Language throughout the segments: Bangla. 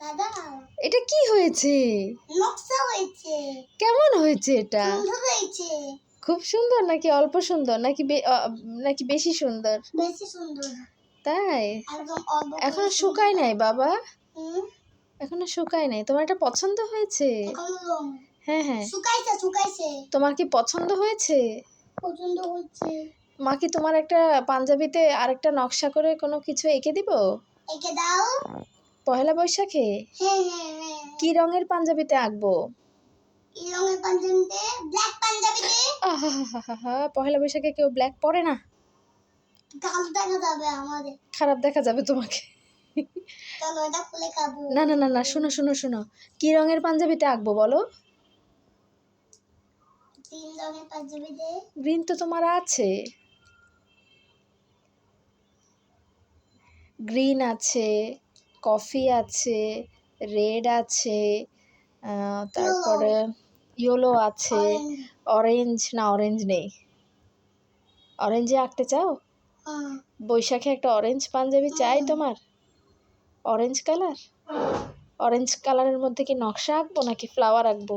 দাদা এটা কি হয়েছে? নকশা হয়েছে। কেমন হয়েছে এটা? হয়েছে। খুব সুন্দর নাকি অল্প সুন্দর? নাকি নাকি বেশি সুন্দর? বেশি সুন্দর। তাই? এখন শুকায় নাই বাবা? এখনও শুকায় নাই। তোমার এটা পছন্দ হয়েছে? হ্যাঁ হ্যাঁ। শুকাইছে শুকাইছে। তোমার কি পছন্দ হয়েছে? পছন্দ হচ্ছে মা কি তোমার একটা পাঞ্জাবিতে আরেকটা নকশা করে কোনো কিছু এঁকে দিব? একে দাও। পহেলা বৈশাখে? হ্যাঁ হ্যাঁ হ্যাঁ কি রঙের পাঞ্জাবিতে আঁকবো? পহেলা বৈশাখে কেউ ব্ল্যাক পরে না? খারাপ দেখা যাবে তোমাকে। না না না না শোনো শোনো শোনো। কি রঙের পাঞ্জাবিতে আঁকবো বলো? গ্রিন তো তোমার আছে। গ্রিন আছে। কফি আছে রেড আছে তারপরে ইয়েলো আছে অরেঞ্জ না অরেঞ্জ নেই। অরেঞ্জে আঁকতে চাও? বৈশাখে একটা অরেঞ্জ পাঞ্জাবি চাই তোমার? Orange colour? অরেঞ্জ কালারের মধ্যে কি নকশা আঁকবো নাকি ফ্লাওয়ার আঁকবো?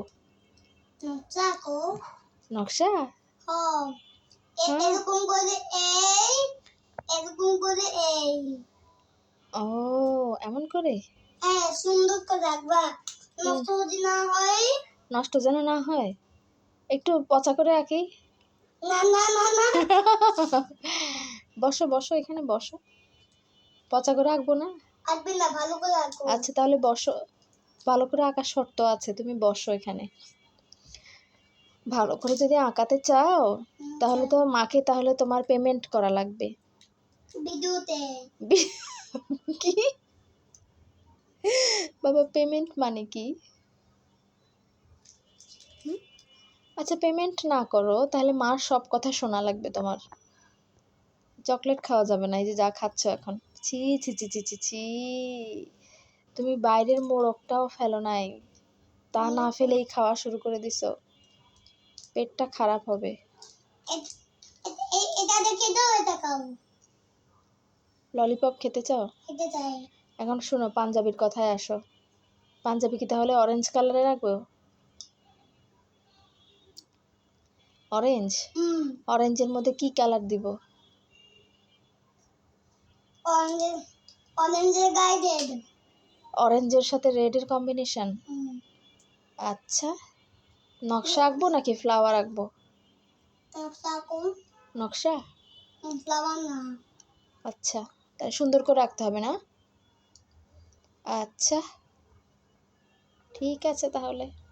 নকশা হ্যাঁ। এরকম করে এই এরকম করে এই। ও এমন করে? হ্যাঁ সুন্দর করে রাখবা। নষ্ট যদি না হয়? নষ্ট যেন না হয়? একটু পচা করে আঁকি না না না না। বসো বসো এখানে বসো। পচা করে আঁকবো না? আসবে না ভালো করে রাখো আচ্ছা তাহলে বসো। ভালো করে আঁকার শর্ত আছে তুমি বসো এখানে। ভালো করে যদি আঁকাতে চাও তাহলে তো মাকে তাহলে তোমার পেমেন্ট করা লাগবে। ভিডিওতে কি? বাবা পেমেন্ট মানে কি? আচ্ছা পেমেন্ট না করো তাহলে মার সব কথা শোনা লাগবে তোমার। চকলেট খাওয়া যাবে না এই যে যা খাচ্ছ এখন। ছি ছি ছি ছি ছি ছি। তুমি বাইরের মোড়কটাও ফেলো নাই। তা না ফেলেই খাওয়া শুরু করে দিছো। পেটটা খারাপ হবে। এটা দেখে দাও এটা খাও। ললিপপ খেতে চাও? এটা চাই। এখন শোনো পাঞ্জাবির কথায় আসো। পাঞ্জাবি কি তাহলে অরেঞ্জ কালারে রাখব? অরেঞ্জ অরেঞ্জের মধ্যে কি কালার দিব? অরেঞ্জ অরেঞ্জের গায়ে দেব অরেঞ্জের সাথে রেডের কম্বিনেশন আচ্ছা। নকশা আঁকবো নাকি ফ্লাওয়ার আঁকবো? নকশা নকশা? ফ্লাওয়ার না। আচ্ছা। সুন্দর করে রাখতে হবে না? আচ্ছা। ঠিক আছে তাহলে।